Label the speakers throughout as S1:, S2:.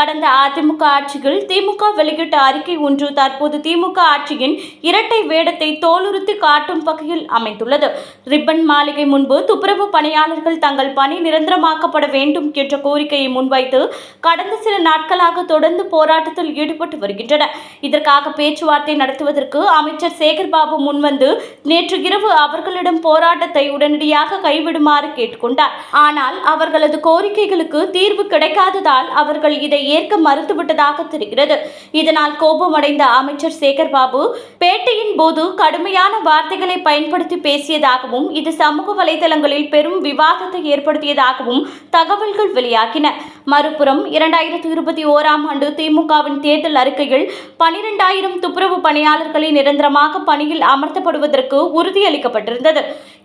S1: கடந்த அதிமுக ஆட்சியில் திமுக வெளியிட்ட அறிக்கை ஒன்று தற்போது திமுக ஆட்சியின் இரட்டை வேடத்தை தோலுறுத்தி காட்டும் வகையில் அமைந்துள்ளது. ரிப்பன் மாளிகை முன்பு துப்புரவு பணியாளர்கள் தங்கள் பணி நிரந்தரமாக்கப்பட வேண்டும் என்ற கோரிக்கையை முன்வைத்து கடந்த சில நாட்களாக தொடர்ந்து போராட்டத்தில் ஈடுபட்டு வருகின்றனர். இதற்காக பேச்சுவார்த்தை நடத்துவதற்கு அமைச்சர் சேகர்பாபு முன்வந்து நேற்று இரவு அவர்களிடம் போராட்டத்தை உடனடியாக கைவிடுமாறு கேட்டுக்கொண்டார். ஆனால் அவர்களது கோரிக்கைகளுக்கு தீர்வு கிடைக்காததால் அவர்கள் இதை ஏற்க மறுத்துவிட்டதாக தெரிகிறது. இதனால் கோபமடைந்த அமைச்சர் சேகர்பாபு பேட்டியின் போது கடுமையான வார்த்தைகளை பயன்படுத்தி பேசியதாகவும் இது சமூக வலைதளங்களில் பெரும் விவாதத்தை ஏற்படுத்தியதாகவும் தகவல்கள் வெளியாகின. மறுபுறம் இரண்டாயிரத்தி இருபத்தி ஓராம் ஆண்டு திமுகவின் தேர்தல் அறிக்கையில் பனிரெண்டாயிரம் துப்புரவு பணியாளர்களை நிரந்தரமாக பணியில் அமர்த்தப்படுவதற்கு உறுதியளிக்கப்பட்டிருந்தது.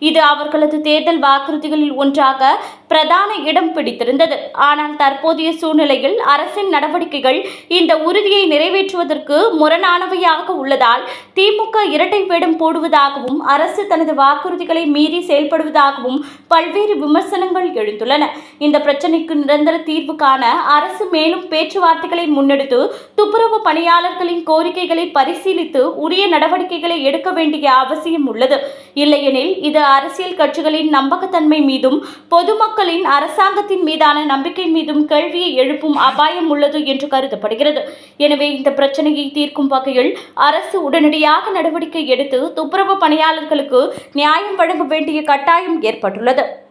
S1: இது அவர்களது தேர்தல் வாக்குறுதிகளில் ஒன்றாக பிரதான இடம் பிடித்திருந்தது. ஆனால் தற்போதைய சூழ்நிலையில் அரசின் நடவடிக்கைகள் இந்த உறுதியை நிறைவேற்றுவதற்கு முரணானவையாக உள்ளதால் திமுக இரட்டை வேடம் போடுவதாகவும் அரசு தனது வாக்குறுதிகளை மீறி செயல்படுவதாகவும் பல்வேறு விமர்சனங்கள் எழுந்துள்ளன. இந்த பிரச்சினைக்கு நிரந்தர தீர்வு காண அரசு மேலும் பேச்சுவார்த்தைகளை முன்னெடுத்து துப்புரவு பணியாளர்களின் கோரிக்கைகளை பரிசீலித்து உரிய நடவடிக்கைகளை எடுக்க வேண்டிய அவசியம் உள்ளது. இல்லையெனில் இது அரசியல் கட்சிகளின் நம்பகத்தன்மை மீதும் பொதுமக்களின் அரசாங்கத்தின் மீதான நம்பிக்கை மீதும் கேள்வியை எழுப்பும் அபாயம் உள்ளது என்று கருதப்படுகிறது. எனவே இந்த பிரச்சனையை தீர்க்கும் வகையில் அரசு உடனடியாக நடவடிக்கை எடுத்து துப்புரவு பணியாளர்களுக்கு நியாயம் வழங்க வேண்டிய கட்டாயம் ஏற்பட்டுள்ளது.